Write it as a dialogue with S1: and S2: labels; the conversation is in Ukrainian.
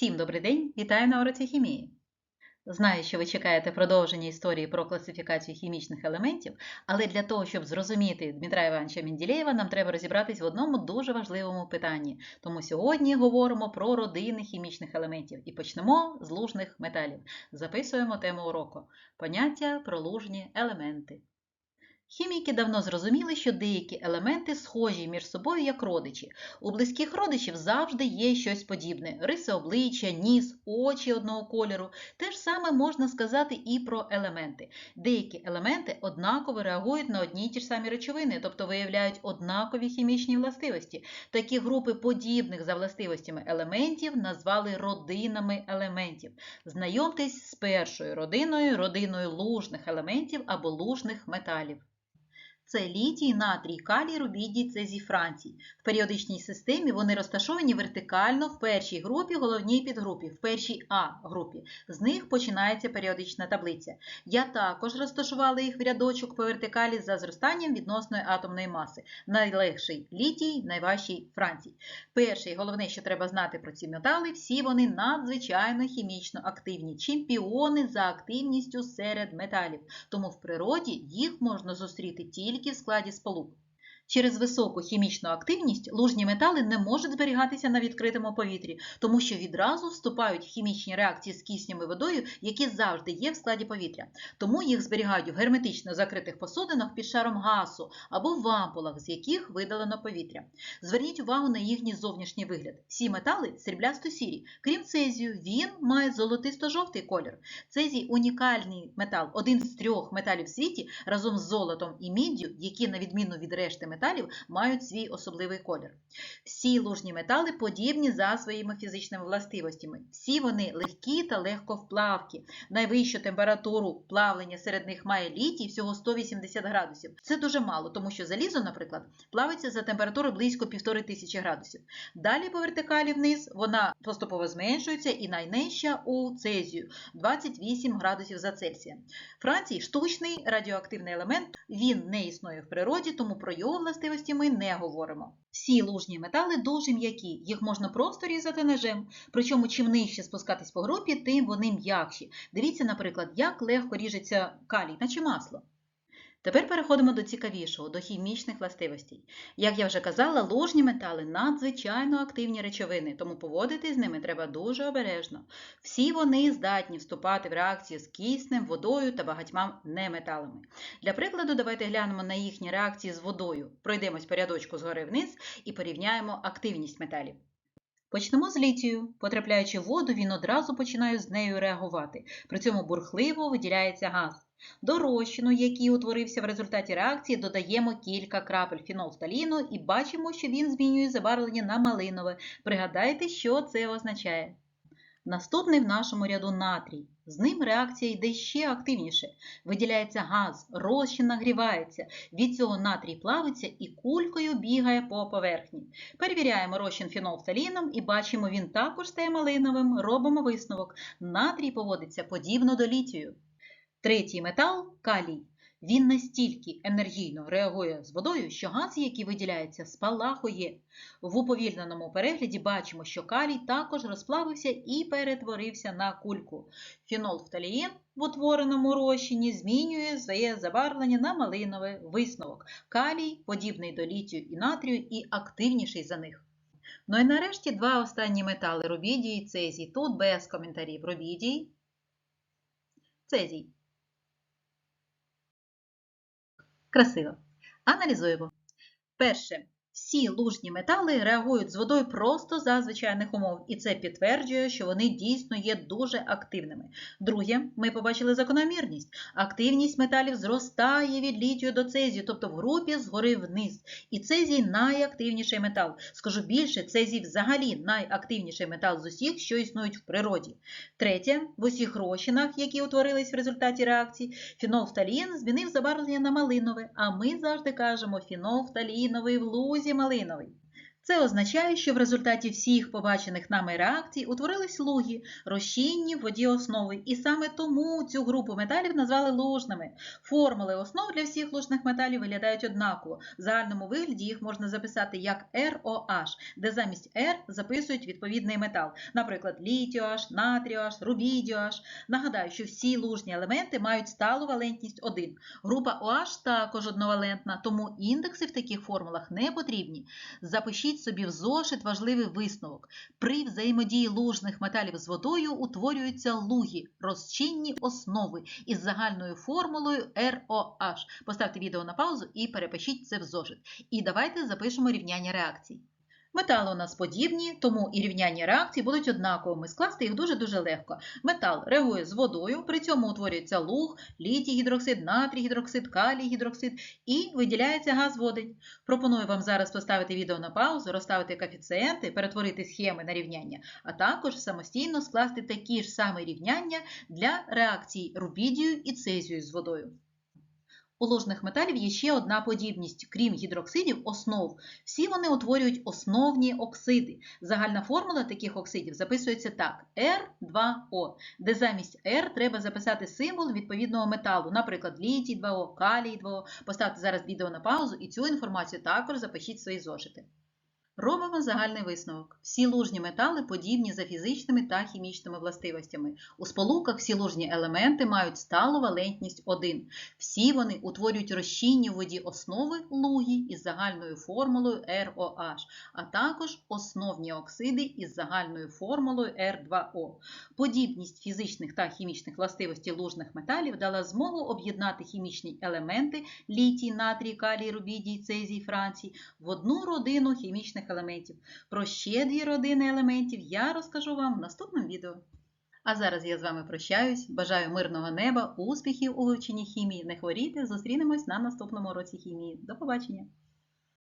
S1: Всім добрий день! Вітаю на уроці хімії! Знаю, що ви чекаєте продовження історії про класифікацію хімічних елементів, але для того, щоб зрозуміти Дмитра Івановича Менділеєва, нам треба розібратись в одному дуже важливому питанні. Тому сьогодні говоримо про родини хімічних елементів і почнемо з лужних металів. Записуємо тему уроку поняття про лужні елементи. Хіміки давно зрозуміли, що деякі елементи схожі між собою як родичі. У близьких родичів завжди є щось подібне: риси обличчя, ніс, очі одного кольору. Те ж саме можна сказати і про елементи. Деякі елементи однаково реагують на одні й ті ж самі речовини, тобто виявляють однакові хімічні властивості. Такі групи подібних за властивостями елементів назвали родинами елементів. Знайомтесь з першою родиною, родиною лужних елементів або лужних металів. Це літій, натрій, калій, рубідій, цезій, францій. В періодичній системі вони розташовані вертикально в першій групі, головній підгрупі, в першій А групі. З них починається періодична таблиця. Я також розташувала їх в рядочок по вертикалі за зростанням відносної атомної маси. Найлегший літій, найважчий францій. Перше і головне, що треба знати про ці метали, всі вони надзвичайно хімічно активні, чемпіони за активністю серед металів. Тому в природі їх можна зустріти тільки тільки в складі сполук. Через високу хімічну активність лужні метали не можуть зберігатися на відкритому повітрі, тому що відразу вступають в хімічні реакції з киснем і водою, які завжди є в складі повітря. Тому їх зберігають в герметично закритих посудинах під шаром газу або в ампулах, з яких видалено повітря. Зверніть увагу на їхній зовнішній вигляд. Всі метали сріблясто сірі. Крім цезію, він має золотисто-жовтий колір. Цезій унікальний метал, один з трьох металів в світі разом з золотом і міддю, які, на відміну від решти металів, металів мають свій особливий колір. Всі лужні метали подібні за своїми фізичними властивостями. Всі вони легкі та легковплавкі. Найвищу температуру плавлення серед них має літій всього 180 градусів. Це дуже мало, тому що залізо, наприклад, плавиться за температури близько 1500 градусів. Далі по вертикалі вниз вона поступово зменшується і найнижча у цезію 28 градусів за Цельсія. Францій штучний радіоактивний елемент, він не існує в природі, тому про його властивості ми не говоримо. Всі лужні метали дуже м'які, їх можна просто різати ножем, причому чим нижче спускатись по групі, тим вони м'якші. Дивіться, наприклад, як легко ріжеться калій, наче масло. Тепер переходимо до цікавішого, до хімічних властивостей. Як я вже казала, ложні метали надзвичайно активні речовини, тому поводити з ними треба дуже обережно. Всі вони здатні вступати в реакцію з киснем, водою та багатьма неметалами. Для прикладу, давайте глянемо на їхні реакції з водою. Пройдемось по рядочку згори вниз і порівняємо активність металів. Почнемо з літію. Потрапляючи в воду, він одразу починає з нею реагувати. При цьому бурхливо виділяється газ. До розчину, який утворився в результаті реакції, додаємо кілька крапель фенолфталіну і бачимо, що він змінює забарвлення на малинове. Пригадайте, що це означає. Наступний в нашому ряду натрій. З ним реакція йде ще активніше. Виділяється газ, розчин нагрівається. Від цього натрій плавиться і кулькою бігає по поверхні. Перевіряємо розчин фенолфталіном і бачимо, він також стає малиновим. Робимо висновок. Натрій поводиться подібно до літію. Третій метал калій. Він настільки енергійно реагує з водою, що газ, який виділяється, спалахує. В уповільненому перегляді бачимо, що калій також розплавився і перетворився на кульку. Фінолфталіїн в утвореному розчині змінює своє забарвлення на малинове висновок. Калій, подібний до літію і натрію, і активніший за них. Ну і нарешті два останні метали рубідій і цезій. Тут без коментарів рубідій, цезій. Красиво. Аналізуємо. Перше. Всі лужні метали реагують з водою просто за звичайних умов, і це підтверджує, що вони дійсно є дуже активними. Друге, ми побачили закономірність. Активність металів зростає від літію до цезію, тобто в групі згори вниз. І цезій найактивніший метал. Скажу більше, цезій взагалі найактивніший метал з усіх, що існують в природі. Третє, в усіх розчинах, які утворились в результаті реакції, фінолфталін змінив забарвлення на малинове, а ми завжди кажемо фінолфталіновий в лузі малиновий. Це означає, що в результаті всіх побачених нами реакцій утворились луги, розчинні в воді основи, і саме тому цю групу металів назвали лужними. Формули основ для всіх лужних металів виглядають однаково. В загальному вигляді їх можна записати як ROH, де замість R записують відповідний метал, наприклад, літіоH, натріоH, рубідіоH. Нагадаю, що всі лужні елементи мають сталу валентність 1. Група OH також одновалентна, тому індекси в таких формулах не потрібні. Запишіть собі в зошит важливий висновок. При взаємодії лужних металів з водою утворюються луги, розчинні основи із загальною формулою ROH. Поставте відео на паузу і перепишіть це в зошит. І давайте запишемо рівняння реакцій. Метали у нас подібні, тому і рівняння реакцій будуть однаковими. Скласти їх дуже-дуже легко. Метал реагує з водою, при цьому утворюється луг, літій гідроксид, натрій гідроксид, калій гідроксид і виділяється газ водень. Пропоную вам зараз поставити відео на паузу, розставити коефіцієнти, перетворити схеми на рівняння, а також самостійно скласти такі ж самі рівняння для реакцій рубідію і цезію з водою. У ложних металів є ще одна подібність, крім гідроксидів, основ. Всі вони утворюють основні оксиди. Загальна формула таких оксидів записується так: R2O, де замість R треба записати символ відповідного металу, наприклад, літій 2О, калій 2О. Поставте зараз відео на паузу і цю інформацію також запишіть в свої зошити. Робимо загальний висновок. Всі лужні метали подібні за фізичними та хімічними властивостями. У сполуках всі лужні елементи мають сталу валентність 1. Всі вони утворюють розчинні в воді основи луги із загальною формулою ROH, а також основні оксиди із загальною формулою R2O. Подібність фізичних та хімічних властивостей лужних металів дала змогу об'єднати хімічні елементи літій, натрій, калій, рубідій, цезій, францій в одну родину хімічних елементів. Про ще дві родини елементів я розкажу вам в наступному відео. А зараз я з вами прощаюсь. Бажаю мирного неба, успіхів у вивченні хімії. Не хворійте, зустрінемось на наступному уроці хімії. До побачення!